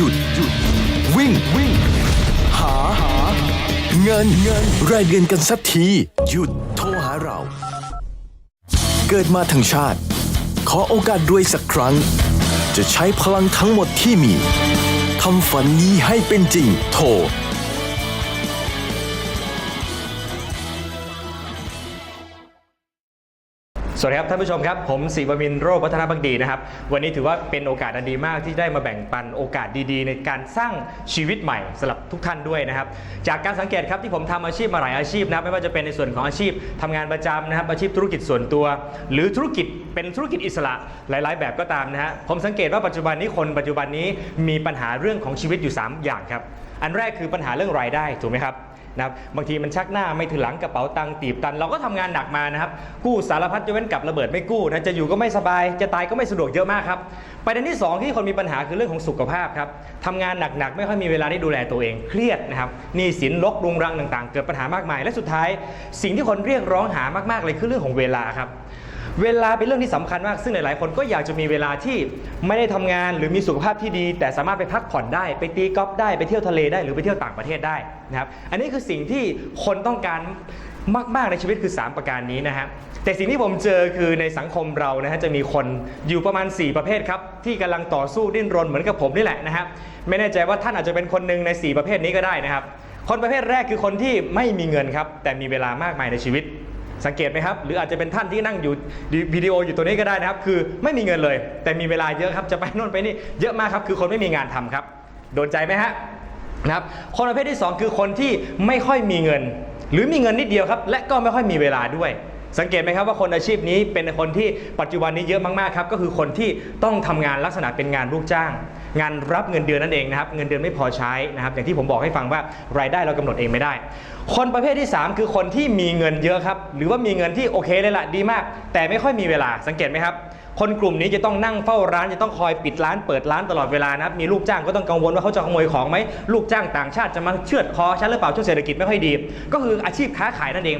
ยุดหยุดวิ่งวิ่งหาหา เงินเงินรายเดือนกันสักที หยุดโทรหาเรา เกิดมาทั้งชาติ ขอโอกาสด้วยสักครั้ง จะใช้พลังทั้งหมดที่มีทำฝันนี้ให้เป็นจริง โทร สวัสดีครับท่านผู้ชมครับ ผมศิวมินทร์โรควัฒนบังดีนะครับ วันนี้ถือว่าเป็นโอกาสอันดีมากที่ได้มาแบ่งปันโอกาสดีๆ ในการสร้างชีวิตใหม่สำหรับทุกท่านด้วยนะครับ จากการสังเกตครับที่ผมทำอาชีพมาหลายอาชีพนะไม่ว่าจะเป็นในส่วนของอาชีพทำงานประจำนะครับอาชีพธุรกิจส่วนตัว หรือธุรกิจเป็นธุรกิจอิสระหลาย ๆ แบบก็ตามนะฮะผมสังเกตว่าปัจจุบันนี้คนปัจจุบันนี้มีปัญหาเรื่องของชีวิตอยู่ 3 อย่างครับอันแรกคือปัญหาเรื่องรายได้ถูกไหมครับ นะครับบางทีมันชักหน้าไม่ถึงหลังกระเป๋าตังค์ตีบตัน เราก็ทำงานหนักมานะครับ กู้สารพัดจะเว้นกับระเบิดไม่กู้นะจะอยู่ก็ไม่สบาย จะตายก็ไม่สะดวกเยอะมากครับประเด็นที่สองที่คนมีปัญหาคือเรื่องของสุขภาพครับทำงานหนักๆ ไม่ค่อยมีเวลาได้ดูแลตัวเองเครียดนะครับหนี้สินลกรุงรังต่างๆ เกิดปัญหามากมาย และสุดท้าย สิ่งที่คนเรียกร้องหามากๆเลยคือเรื่องของเวลาครับ เวลาเป็นเรื่องที่สำคัญมากซึ่งหลาย ๆ คนก็อยากจะมีเวลาที่ไม่ได้ทำงานหรือมีสุขภาพที่ดี แต่สามารถไปพักผ่อนได้ ไปตีกอล์ฟได้ไปเที่ยวทะเลได้หรือไปเที่ยวต่างประเทศได้นะครับอันนี้คือสิ่งที่คนต้องการมาก ๆ ในชีวิตคือ 3 ประการนี้นะฮะแต่สิ่งที่ผมเจอคือในสังคมเรานะฮะจะมีคนอยู่ประมาณ 4 ประเภทครับที่กำลังต่อสู้ดิ้นรนเหมือนกับผมนี่แหละนะฮะไม่แน่ใจว่าท่านอาจจะเป็นคนหนึ่งใน 4 ประเภทนี้ก็ได้นะครับคนประเภทแรกคือคนที่ไม่มีเงินครับแต่มีเวลามากมายในชีวิต สังเกตไหมครับ หรืออาจจะเป็นท่านที่นั่งอยู่วิดีโออยู่ตัวนี้ก็ได้นะครับ คือไม่มีเงินเลย แต่มีเวลาเยอะครับจะไปโน่นไปนี่เยอะมากครับ คือคนไม่มีงานทำครับ โดนใจไหมฮะนะครับคนประเภทที่ 2 คือคนที่ไม่ค่อยมีเงิน หรือมีเงินนิดเดียวครับ และก็ไม่ค่อยมีเวลาด้วย สังเกตไหมครับว่าคนอาชีพนี้เป็นคนที่ปัจจุบันนี้เยอะมากๆครับก็คือคนที่ต้องทำงานลักษณะเป็นงานลูกจ้าง งานรับเงินเดือนนั่นเองนะครับเงินเดือนไม่พอใช้นะครับอย่างที่ผมบอกให้ฟังว่ารายได้เรากำหนดเองไม่ได้ คนประเภทที่ 3 คือคนที่มีเงินเยอะครับ หรือว่ามีเงินที่โอเคเลยละดีมาก แต่ไม่ค่อยมีเวลาสังเกตไหมครับ คนกลุ่มนี้จะต้องนั่งเฝ้าร้านจะต้องคอยปิดร้านเปิดร้านตลอดเวลานะครับมีลูกจ้างก็ต้องกังวลว่าเขาจะขโมยของไหมลูกจ้างต่างชาติจะมาเชือดคอฉันหรือเปล่าช่วงเศรษฐกิจไม่ค่อยดี ก็คืออาชีพค้าขายนั่นเอง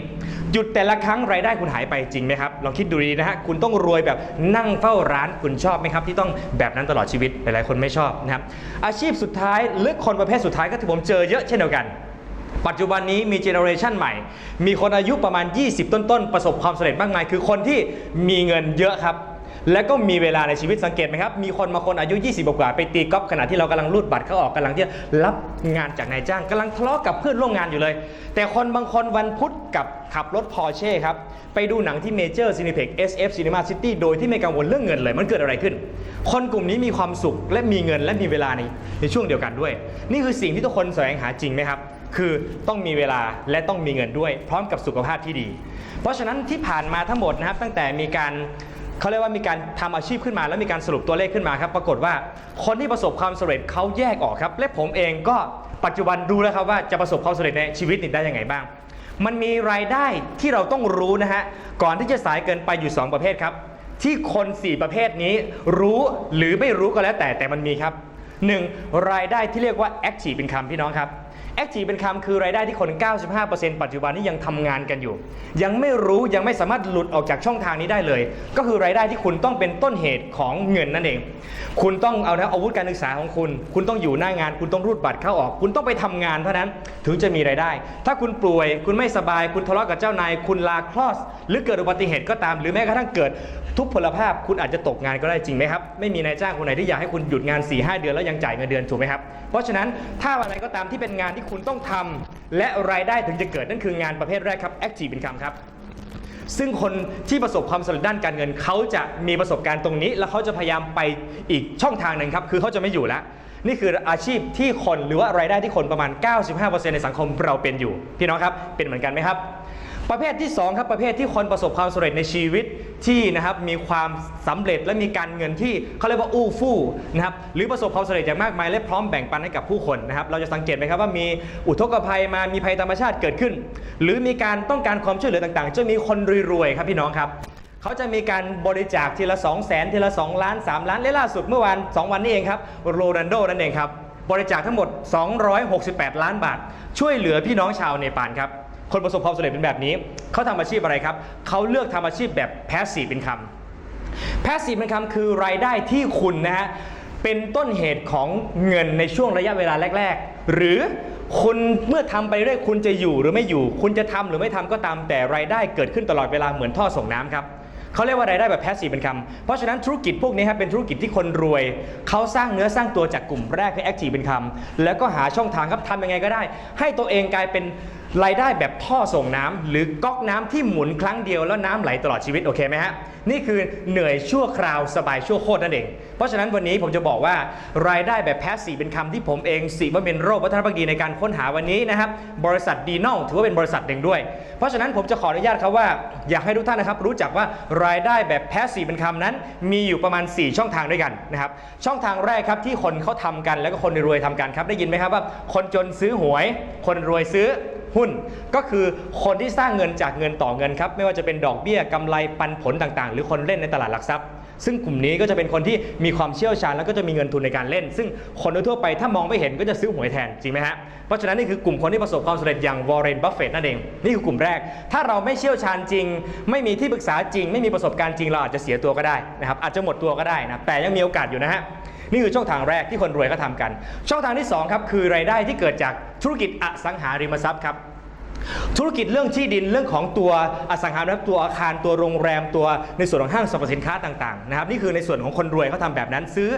หยุดแต่ละครั้งรายได้คุณหายไปจริงไหมครับลองคิดดูดีนะฮะคุณต้องรวยแบบนั่งเฝ้าร้านคุณชอบไหมครับ ที่ต้องแบบนั้นตลอดชีวิตหลายๆคนไม่ชอบนะครับอาชีพสุดท้ายหรือคนประเภทสุดท้ายก็ที่ผมเจอเยอะเช่นเดียวกัน ปัจจุบันนี้มีเจเนอเรชันใหม่ มีคนอายุประมาณ 20 ต้นๆ ประสบความสำเร็จมากมาย คือคนที่มีเงินเยอะครับ และก็มีเวลาในชีวิตสังเกตไหมครับ มีคนมาคนอายุ 20 กว่าไปตีกอล์ฟขณะที่เรากำลังรูดบัตรเข้าออกกำลังที่จะรับงานจากนายจ้างกำลังทะเลาะกับเพื่อนร่วมงานอยู่เลย แต่คนบางคนวันพุธกับขับรถพอร์เช่ครับ ไปดูหนังที่เมเจอร์ซีนิเพ็ก SF Cinema City โดยที่ไม่กังวลเรื่องเงินเลยมันเกิดอะไรขึ้น คนกลุ่มนี้มีความสุขและมีเงินและมีเวลาในในช่วงเดียวกันด้วย นี่คือสิ่งที่ทุกคนแสวงหาจริงไหมครับ คือต้องมีเวลาและต้องมีเงินด้วย พร้อมกับสุขภาพที่ดี เพราะฉะนั้นที่ผ่านมาทั้งหมดนะครับ ตั้งแต่มีการเขาเรียกว่ามีการทำอาชีพขึ้นมา แล้วมีการสรุปตัวเลขขึ้นมาครับ ปรากฏว่าคนที่ประสบความสำเร็จเขาแยกออกครับ และผมเองก็ปัจจุบันดูแล้วครับว่าจะประสบความสำเร็จในชีวิตนี่ได้ยังไงบ้าง มันมีรายได้ที่เราต้องรู้นะฮะก่อนที่จะสายเกินไปอยู่ 2 ประเภทครับ ที่คน 4 ประเภทนี้รู้หรือไม่รู้ก็แล้วแต่แต่มันมีครับ 1. รายได้ที่เรียกว่า active income พี่น้องครับ active income คือรายได้ที่คน 95%ปัจจุบันนี้ยังทำงานกันอยู่ ยังไม่รู้ยังไม่สามารถหลุดออกจากช่องทางนี้ได้เลย ก็คือรายได้ที่คุณต้องเป็นต้นเหตุของเงินนั่นเอง คุณต้องเอานะอาวุธการศึกษาของคุณ คุณต้องอยู่หน้างาน คุณต้องรูดบัตรเข้าออก คุณต้องไปทำงานเท่านั้นถึงจะมีรายได้ ถ้าคุณป่วย คุณไม่สบาย คุณทะเลาะกับเจ้านาย คุณลาคลอดหรือเกิดอุบัติเหตุก็ตาม หรือแม้กระทั่งเกิดทุพพลภาพ คุณอาจจะตกงานก็ได้จริงไหมครับ ไม่มีนายจ้างคนไหนที่อยากให้คุณหยุดงาน4 5เดือนแล้วยังจ่ายเงินเดือนถูกไหมครับ เพราะฉะนั้นถ้าอะไรก็ตามที่เป็นงานที่คุณต้องทำและรายได้ถึงจะเกิดนั่นคืองานประเภทแรกครับ active income ครับซึ่งคนที่ประสบความสำเร็จด้านการเงินเขาจะมีประสบการณ์ตรงนี้ แล้วเขาจะพยายามไปอีกช่องทางหนึ่งครับ คือเขาจะไม่อยู่แล้วนี่คืออาชีพที่คนหรือว่ารายได้ที่คนประมาณ 95%ในสังคมเราเป็นอยู่พี่น้องครับเป็นเหมือนกันไหมครับ ประเภทที่2ครับประเภทที่คนประสบความสำเร็จในชีวิตที่นะครับมีความสำเร็จและมีการเงินที่เขาเรียกว่าอู้ฟู่นะครับหรือประสบความสำเร็จอย่างมากมายและพร้อมแบ่งปันให้กับผู้คนนะครับเราจะสังเกตไหมครับว่ามีอุทกภัยมามีภัยธรรมชาติเกิดขึ้น หรือมีการต้องการความช่วยเหลือต่างๆ จะมีคนรวยๆครับพี่น้องครับเขาจะมีการบริจาคทีละ 2 0 0แสนทีละ 2 ล้าน 3 ล้านและล่าสุดเมื่อวาน2 วันนี้เองครับโรนันโดนั่นเองครับบริจาคทั้งหมด 268 ล้านบาท ช่วยเหลือพี่น้องชาวเนปาลครับ คนประสบความสำเร็จเป็นแบบนี้ เขาทำอาชีพอะไรครับ เขาเลือกทำอาชีพแบบ passive income passive income คือรายได้ที่คุณนะฮะเป็นต้นเหตุของเงินในช่วงระยะเวลาแรก ๆ หรือคุณเมื่อทำไปเรื่อยคุณจะอยู่หรือไม่อยู่ คุณจะทำหรือไม่ทำก็ตามแต่รายได้เกิดขึ้นตลอดเวลาเหมือนท่อส่งน้ำครับเขาเรียกว่ารายได้แบบแพสซีฟเป็นคำเพราะฉะนั้นธุรกิจพวกนี้ครับเป็นธุรกิจที่คนรวย เขาสร้างเนื้อสร้างตัวจากกลุ่มแรกคือแอคทีฟเป็นคำแล้วก็หาช่องทางครับทำยังไงก็ได้ ให้ตัวเองกลายเป็น รายได้แบบท่อส่งน้ำหรือก๊อกน้ำที่หมุนครั้งเดียวแล้วน้ำไหลตลอดชีวิตโอเคไหมฮะนี่คือเหนื่อยชั่วคราวสบายชั่วโคตรนั่นเอง เพราะฉะนั้นวันนี้ผมจะบอกว่ารายได้แบบแพสซีฟเป็นคำที่ผมเองสิว่าเป็นโรควัฒนพักดีในการค้นหาวันนี้นะครับบริษัทดีนอลถือว่าเป็นบริษัทหนึ่งด้วย เพราะฉะนั้นผมจะขออนุญาตครับว่า อยากให้ทุกท่านนะครับรู้จักว่ารายได้แบบแพสซีฟเป็นคำนั้น มีอยู่ประมาณ 4 ช่องทางด้วยกันนะครับช่องทางแรกครับที่คนเขาทำกันแล้วก็คนรวยทำกันครับได้ยินไหมครับว่า คนจนซื้อหวย คนรวยซื้อ หุ้น ก็คือคนที่สร้างเงินจากเงินต่อเงินครับไม่ว่าจะเป็นดอกเบี้ยกำไรปันผลต่างๆ หรือคนเล่นในตลาดหลักทรัพย์ ซึ่งกลุ่มนี้ก็จะเป็นคนที่มีความเชี่ยวชาญแล้วก็จะมีเงินทุนในการเล่น ซึ่งคนทั่วไปถ้ามองไม่เห็นก็จะซื้อหวยแทนจริงไหมฮะเพราะฉะนั้นนี่คือกลุ่มคนที่ประสบความสำเร็จอย่างวอร์เรนบัฟเฟตต์นั่นเองนี่คือกลุ่มแรก ถ้าเราไม่เชี่ยวชาญจริง ไม่มีที่ปรึกษาจริง ไม่มีประสบการณ์จริงเราอาจจะเสียตัวก็ได้นะครับอาจจะหมดตัวก็ได้นะแต่ยังมีโอกาสอยู่นะฮะ นี่คือช่องทางแรกที่คนรวยเขาทำกัน ช่องทางที่2ครับคือรายได้ที่เกิดจากธุรกิจอสังหาริมทรัพย์ครับธุรกิจเรื่องที่ดินเรื่องของตัวอสังหาริมทรัพย์ตัวอาคารตัวโรงแรมตัวในส่วนของห้างสรรพสินค้าต่างๆนะครับนี่คือในส่วนของคนรวยเขาทำแบบนั้นซื้อ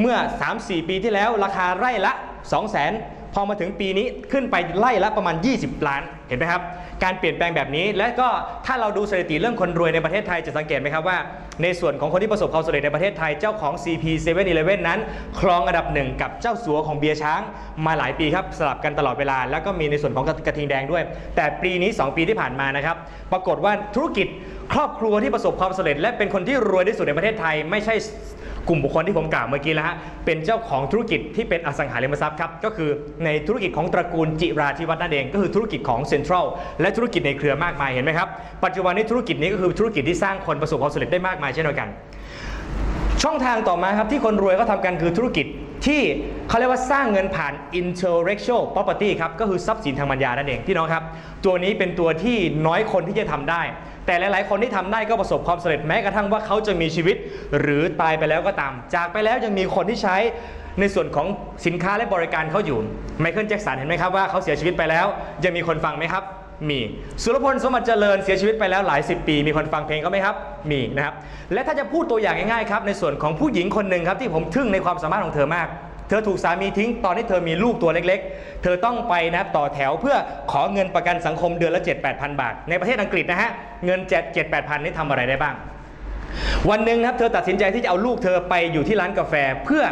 เมื่อ 3-4 ปีที่แล้วราคาไร่ละ 2 0 0 0 0 พอมาถึงปีนี้ขึ้นไปไล่ละประมาณ 20 ล้านเห็นไหมครับ การเปลี่ยนแปลงแบบนี้ และก็ถ้าเราดูสถิติเรื่องคนรวยในประเทศไทยจะสังเกตไหมครับว่า ในส่วนของคนที่ประสบความสำเร็จในประเทศไทยเจ้าของ CP 7-Eleven นั้น ครองอันดับหนึ่งกับเจ้าสัวของเบียร์ช้าง มาหลายปีครับสลับกันตลอดเวลา แล้วก็มีในส่วนของกระทิงแดงด้วย แต่ปีนี้ 2 ปีที่ผ่านมานะครับปรากฏว่าธุรกิจครอบครัวที่ประสบความสำเร็จ และเป็นคนที่รวยที่สุดในประเทศไทยไม่ใช่ กลุ่มบุคคลที่ผมกล่าวเมื่อกี้แล้วฮะเป็นเจ้าของธุรกิจที่เป็นอสังหาริมทรัพย์ครับก็คือในธุรกิจของตระกูลจิราธิวัฒน์นั่นเองก็คือธุรกิจของเซ็นทรัลและธุรกิจในเครือมากมายเห็นไหมครับปัจจุบันนี้ธุรกิจนี้ก็คือธุรกิจที่สร้างคนประสบความสำเร็จได้มากมายเช่นเดียวกัน ช่องทางต่อมาครับที่คนรวยเขาทำกันคือธุรกิจที่เขาเรียกว่าสร้างเงินผ่าน intellectual property ครับก็คือทรัพย์สินทางปัญญานั่นเองพี่น้องครับ ตัวนี้เป็นตัวที่น้อยคนที่จะทำได้ แต่หลาย ๆ คนที่ทำได้ก็ประสบความสำเร็จแม้กระทั่งว่าเขาจะมีชีวิต หรือตายไปแล้วก็ตาม จากไปแล้วยังมีคนที่ใช้ในส่วนของสินค้าและบริการเขาอยู่ไมเคิลแจ็คสันเห็นไหมครับว่าเขาเสียชีวิตไปแล้ว ยังมีคนฟังไหมครับ มีสุรพลสมบัติเจริญเสียชีวิตไปแล้วหลายสิบปี มีคนฟังเพลงเขาไหมครับ มีนะครับและถ้าจะพูดตัวอย่างง่ายๆครับในส่วนของผู้หญิงคนหนึ่งครับที่ผมทึ่งในความสามารถของเธอมาก เธอถูกสามีทิ้งตอนที่เธอมีลูกตัวเล็กๆ เธอต้องไปนะครับต่อแถวเพื่อขอเงินประกันสังคมเดือนละ 7 8 0 0 0 บาท ในประเทศอังกฤษนะฮะ เงิน 7 7 8 0 0นี่ทำอะไรได้บ้าง วันหนึ่งครับเธอตัดสินใจที่จะเอาลูกเธอไปอยู่ที่ร้านกาแฟเพื่อ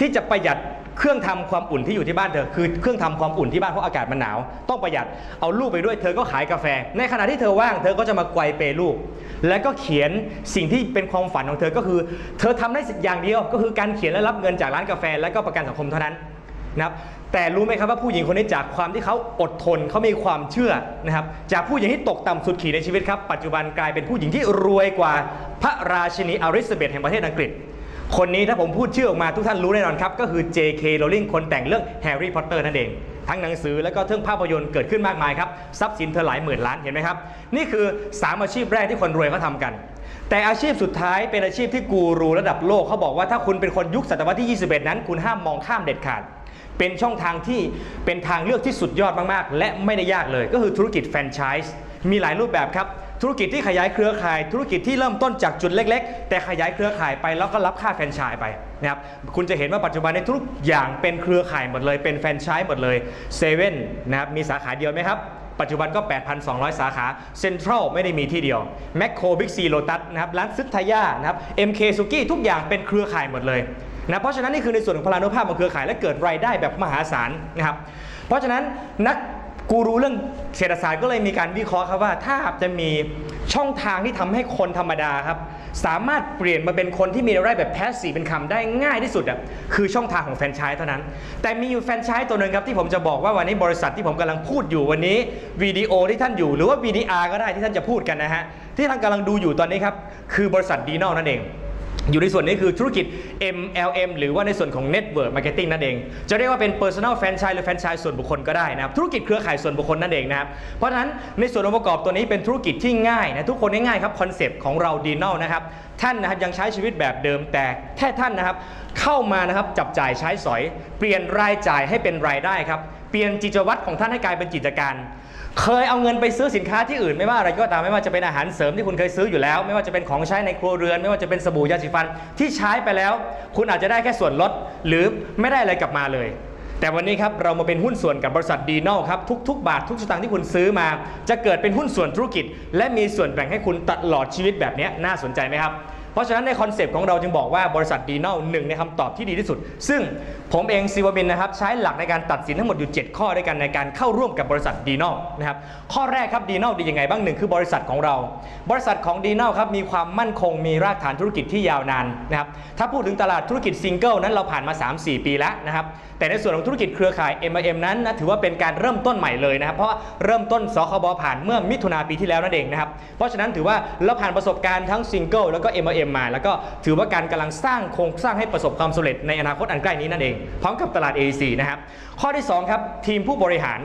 ที่จะประหยัด เครื่องทำความอุ่นที่อยู่ที่บ้านเธอคือเครื่องทำความอุ่นที่บ้านเพราะอากาศมันหนาว ต้องประหยัดเอาลูกไปด้วยเธอก็ขายกาแฟ ในขณะที่เธอว่างเธอก็จะมาไกวเปลูก แล้วก็เขียนสิ่งที่เป็นความฝันของเธอก็คือ เธอทำได้อย่างเดียวก็คือการเขียนและรับเงินจากร้านกาแฟ และก็ประกันสังคมเท่านั้นนะครับแต่รู้ไหมครับว่าผู้หญิงคนนี้จากความที่เขาอดทนเขามีความเชื่อนะครับจากผู้หญิงที่ตกต่ำสุดขีดในชีวิตครับปัจจุบันกลายเป็นผู้หญิงที่รวยกว่าพระราชินีอลิซาเบธแห่งประเทศอังกฤษ คนนี้ถ้าผมพูดชื่อออกมาทุกท่านรู้แน่นอนครับ ก็คือ J.K. Rowling คนแต่งเรื่องแฮร์รี่พอตเตอร์นั่นเอง ทั้งหนังสือแล้วก็เรื่องภาพยนตร์เกิดขึ้นมากมายครับ ทรัพย์สินเธอหลายหมื่นล้านเห็นไหมครับ นี่คือ 3 อาชีพแรกที่คนรวยเขาทำกัน แต่อาชีพสุดท้ายเป็นอาชีพที่กูรูระดับโลกเขาบอกว่าถ้าคุณเป็นคนยุคศตวรรษที่ 21 นั้น คุณห้ามมองข้ามเด็ดขาด เป็นช่องทางที่เป็นทางเลือกที่สุดยอดมากๆ และไม่ได้ยากเลย ก็คือธุรกิจแฟรนไชส์มีหลายรูปแบบครับ ธุรกิจที่ขยายเครือข่าย ธุรกิจที่เริ่มต้นจากจุดเล็ก ๆ แต่ขยายเครือข่ายไปแล้วก็รับค่าแฟรนไชส์ไปนะครับคุณจะเห็นว่าปัจจุบันในทุกอย่างเป็นเครือข่ายหมดเลย เป็นแฟรนไชส์หมดเลยเซเว่นนะครับมีสาขาเดียวไหมครับปัจจุบันก็ 8,200 สาขา เซ็นทรัลไม่ได้มีที่เดียว แมคโครบิ๊กซีโลตัสนะครับ ร้านซึทายานะครับ MK ซุกี้ทุกอย่างเป็นเครือข่ายหมดเลยนะ เพราะฉะนั้นนี่คือในส่วนของพลานุภาพของเครือข่ายและเกิดรายได้แบบมหาศาลนะครับ เพราะฉะนั้นนัก กูรู้เรื่องเศรษฐศาสตร์ก็เลยมีการวิเคราะห์ครับว่า ถ้าจะมีช่องทางที่ทำให้คนธรรมดาครับ สามารถเปลี่ยนมาเป็นคนที่มีรายได้แบบแพสซีฟเป็นคำได้ง่ายที่สุดอะคือช่องทางของแฟรนไชส์เท่านั้น แต่มีอยู่แฟรนไชส์ตัวหนึ่งครับที่ผมจะบอกว่าวันนี้บริษัทที่ผมกำลังพูดอยู่วันนี้วิดีโอที่ท่านอยู่หรือว่า VDR ก็ได้ที่ท่านจะพูดกันนะฮะที่ท่านกำลังดูอยู่ตอนนี้ครับคือบริษัทดีนอลนั่นเอง อยู่ในส่วนนี้คือธุรกิจ MLM หรือว่าในส่วนของ Network Marketing นั่นเอง จะเรียกว่าเป็น Personal Franchise หรือ Franchise ส่วนบุคคลก็ได้นะครับ ธุรกิจเครือข่ายส่วนบุคคลนั่นเองนะครับ เพราะฉะนั้นในส่วนองค์ประกอบตัวนี้เป็นธุรกิจที่ง่ายนะทุกคนง่ายๆครับคอนเซปต์ของเราดีนอลนะครับ ท่านนะครับยังใช้ชีวิตแบบเดิมแต่แค่ท่านนะครับเข้ามานะครับจับจ่ายใช้สอย เปลี่ยนรายจ่ายให้เป็นรายได้ครับ เปลี่ยนกิจวัตรของท่านให้กลายเป็นกิจการ เคยเอาเงินไปซื้อสินค้าที่อื่นไม่ว่าอะไรก็ตามไม่ว่าจะเป็นอาหารเสริมที่คุณเคยซื้ออยู่แล้ว ไม่ว่าจะเป็นของใช้ในครัวเรือน ไม่ว่าจะเป็นสบู่ยาสีฟันที่ใช้ไปแล้ว คุณอาจจะได้แค่ส่วนลด หรือไม่ได้อะไรกลับมาเลย แต่วันนี้ครับเรามาเป็นหุ้นส่วนกับบริษัทดีนอลครับทุกๆ บาททุกสตางค์ที่คุณซื้อมา จะเกิดเป็นหุ้นส่วนธุรกิจ และมีส่วนแบ่งให้คุณตลอดชีวิตแบบนี้น่าสนใจไหมครับ เพราะฉะนั้นในคอนเซปต์ของเราจึงบอกว่าบริษัทดีนอลหนึ่งในคำตอบที่ดีที่สุด ซึ่งผมเองซีวามินนะครับใช้หลักในการตัดสินทั้งหมดอยู่ 7 ข้อด้วยกันในการเข้าร่วมกับบริษัทดีนอลนะครับข้อแรกครับดีนอลดียังไงบ้างหนึ่งคือบริษัทของเรา บริษัทของดีนอลครับมีความมั่นคงมีรากฐานธุรกิจที่ยาวนานนะครับถ้าพูดถึงตลาดธุรกิจซิงเกิลนั้นเราผ่านมา 3-4 ปีแล้วนะครับแต่ในส่วนของธุรกิจเครือข่าย M&M นั้นนะถือว่าเป็นการเริ่มต้นใหม่เลยนะครับเพราะเริ่มต้นสคบผ่านเมื่อมิถุนาปีที่แล้วนั่นเองนะครับเพราะฉะนั้นถือว่าเราผ่านประสบการณ์ทั้งซิงเกิลแล้วก็ M&M มา แล้วก็ถือว่าการกำลังสร้างโครงสร้างให้ประสบความสำเร็จในอนาคตอันใกล้นี้นั่นเอง พร้อมกับตลาด AEC นะครับข้อที่2ครับทีมผู้บริหาร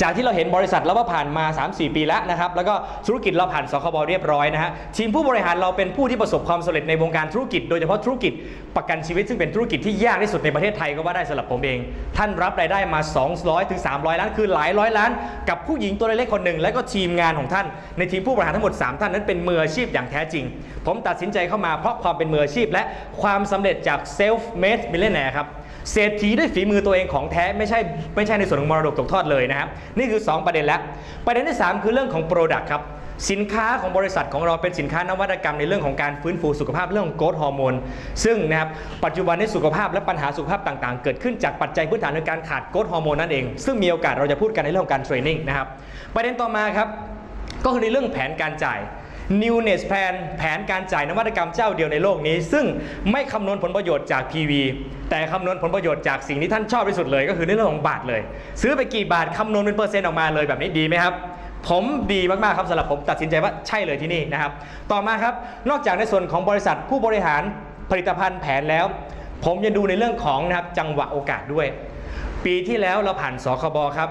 จากที่เราเห็นบริษัทแล้วว่าผ่านมา 3-4 ปีแล้วนะครับ แล้วก็ธุรกิจเราผ่านสคบเรียบร้อยนะฮะ ทีมผู้บริหารเราเป็นผู้ที่ประสบความสำเร็จในวงการธุรกิจ โดยเฉพาะธุรกิจประกันชีวิตซึ่งเป็นธุรกิจที่ยากที่สุดในประเทศไทยก็ว่าได้สำหรับผมเอง ท่านรับรายได้มา 200ถึง300 ล้าน คือหลายร้อยล้าน กับผู้หญิงตัวเล็กคนหนึ่ง และก็ทีมงานของท่าน ในทีมผู้บริหารทั้งหมด 3 ท่านนั้นเป็นมืออาชีพอย่างแท้จริง ผมตัดสินใจเข้ามาเพราะความเป็นมืออาชีพ และความสำเร็จจาก self made millionaire ครับ เศรษฐีด้วยฝีมือตัวเองของแท้ไม่ใช่ไม่ใช่ในส่วนของมรดกตกทอดเลยนะครับ นี่คือ 2 ประเด็นแล้ว ประเด็นที่ 3 คือเรื่องของ Product ครับสินค้าของบริษัทของเราเป็นสินค้านวัตกรรมในเรื่องของการฟื้นฟูสุขภาพเรื่องของโกรทฮอร์โมนซึ่งนะครับปัจจุบันในสุขภาพและปัญหาสุขภาพต่างๆ เกิดขึ้นจากปัจจัยพื้นฐานในการขาดโกรทฮอร์โมนนั่นเอง ซึ่งมีโอกาสเราจะพูดกันในเรื่องของการเทรนนิ่งนะครับประเด็นต่อมาครับก็คือในเรื่องแผนการจ่าย Newness Plan แผนการจ่ายนวัตกรรมเจ้าเดียวในโลกนี้ ซึ่งไม่คำนวณผลประโยชน์จาก PV แต่คำนวณผลประโยชน์จากสิ่งที่ท่านชอบที่สุดเลย ก็คือในเรื่องของบาทเลย ซื้อไปกี่บาทคำนวณเป็นเปอร์เซ็นต์ออกมาเลยแบบนี้ดีไหมครับผมดีมากๆครับสำหรับผมตัดสินใจว่าใช่เลยที่นี่นะครับ ต่อมาครับนอกจากในส่วนของบริษัทผู้บริหารผลิตภัณฑ์แผนแล้ว ผมยังดูในเรื่องของนะครับจังหวะโอกาสด้วย ปีที่แล้วเราผ่านสคบครับ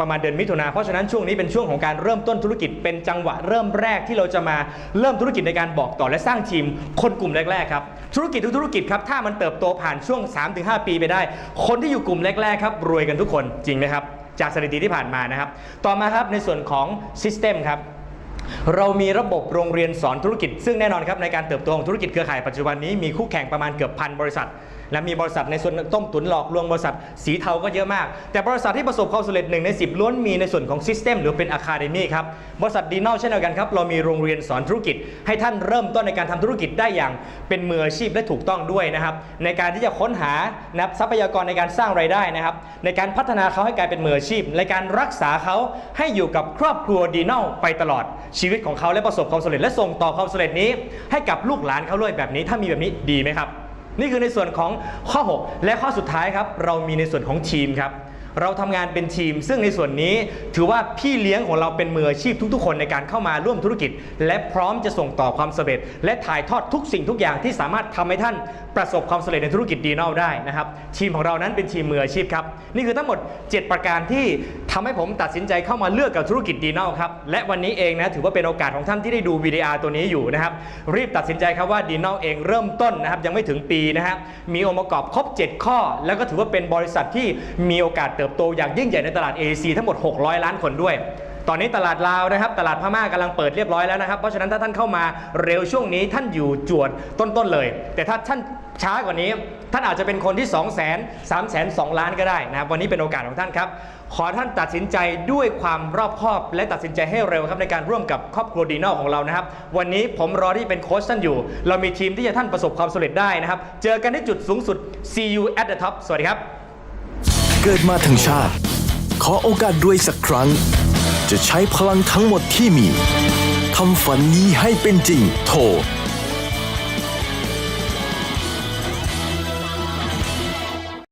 ประมาณเดือนมิถุนาเพราะฉะนั้นช่วงนี้เป็นช่วงของการเริ่มต้นธุรกิจเป็นจังหวะเริ่มแรกที่เราจะมาเริ่มธุรกิจในการบอกต่อและสร้างทีมคนกลุ่มแรกๆครับธุรกิจทุกธุรกิจครับถ้ามันเติบโตผ่านช่วง 3-5 ปีไปได้ คนที่อยู่กลุ่มแรกๆครับรวยกันทุกคนจริงไหมครับจากสถิติที่ผ่านมานะครับ ต่อมาครับในส่วนของ System ครับเรามีระบบโรงเรียนสอนธุรกิจ ซึ่งแน่นอนครับในการเติบโตของธุรกิจเครือข่ายปัจจุบันนี้มีคู่แข่งประมาณเกือบพันบริษัท และมีบริษัทในส่วนต้มตุ๋นหลอกลวงบริษัทสีเทาก็เยอะมาก แต่บริษัทที่ประสบความสำเร็จหนึ่งใน 10 ล้วนมีในส่วนของซิสเต็มหรือเป็นอะคาเดมี่ครับ บริษัทดีนอลเช่นเดียวกันครับ เรามีโรงเรียนสอนธุรกิจ ให้ท่านเริ่มต้นในการทำธุรกิจได้อย่างเป็นมืออาชีพและถูกต้องด้วยนะครับ ในการที่จะค้นหานับทรัพยากรในการสร้างรายได้นะครับ ในการพัฒนาเขาให้กลายเป็นมืออาชีพ ในการรักษาเขาให้อยู่กับครอบครัวดีนอลไปตลอดชีวิตของเขาและประสบความสำเร็จและส่งต่อความสำเร็จนี้ ให้กับลูกหลานเขาด้วยแบบนี้ ถ้ามีแบบนี้ดีไหมครับ นี่คือในส่วนของข้อ 6 และข้อสุดท้ายครับ เรามีในส่วนของทีมครับ เราทำงานเป็นทีม ซึ่งในส่วนนี้ถือว่าพี่เลี้ยงของเราเป็นมืออาชีพทุก ๆ คนในการเข้ามาร่วมธุรกิจ และพร้อมจะส่งต่อความสำเร็จ และถ่ายทอดทุกสิ่งทุกอย่างที่สามารถทำให้ท่านประสบความสำเร็จในธุรกิจดีนอลได้นะครับทีมของเรานั้นเป็นทีมมืออาชีพครับนี่คือทั้งหมด 7 ประการที่ทำให้ผมตัดสินใจเข้ามาเลือกกับธุรกิจดีนอลครับและวันนี้เองนะถือว่าเป็นโอกาสของท่านที่ได้ดู VDR ตัวนี้อยู่นะครับรีบตัดสินใจครับว่าดีนอลเองเริ่มต้นนะครับยังไม่ถึงปีนะฮะมีองค์ประกอบครบ 7 ข้อ แล้วก็ถือว่าเป็นบริษัทที่มีโอกาสเติบโตอย่างยิ่งใหญ่ในตลาด AEC ทั้งหมด 600 ล้านคนด้วย ตอนนี้ตลาดลาวนะครับ ตลาดพม่ากำลังเปิดเรียบร้อยแล้วนะครับ เพราะฉะนั้นถ้าท่านเข้ามาเร็วช่วงนี้ท่านอยู่จวดต้นๆเลย แต่ถ้าท่านช้ากว่านี้ ท่านอาจจะเป็นคนที่ 2 0 0 0 0 0 3 0 0 0 2ล้านก็ได้นะครับ วันนี้เป็นโอกาสของท่านครับ ขอท่านตัดสินใจด้วยความรอบคอบ และตัดสินใจให้เร็วครับในการร่วมกับครอบครัวดีนอลของเรานะครับ วันนี้ผมรอที่เป็นโค้ชท่านอยู่ เรามีทีมที่จะท่านประสบความสำเร็จได้นะครับ เจอกันที่จุดสูงสุด see you at the top สวัสดีครับ เกิดมาทั้งชาติ ขอโอกาสด้วยสักครั้ง จะใช้พลังทั้งหมดที่มีทำฝันนี้ให้เป็นจริง โทร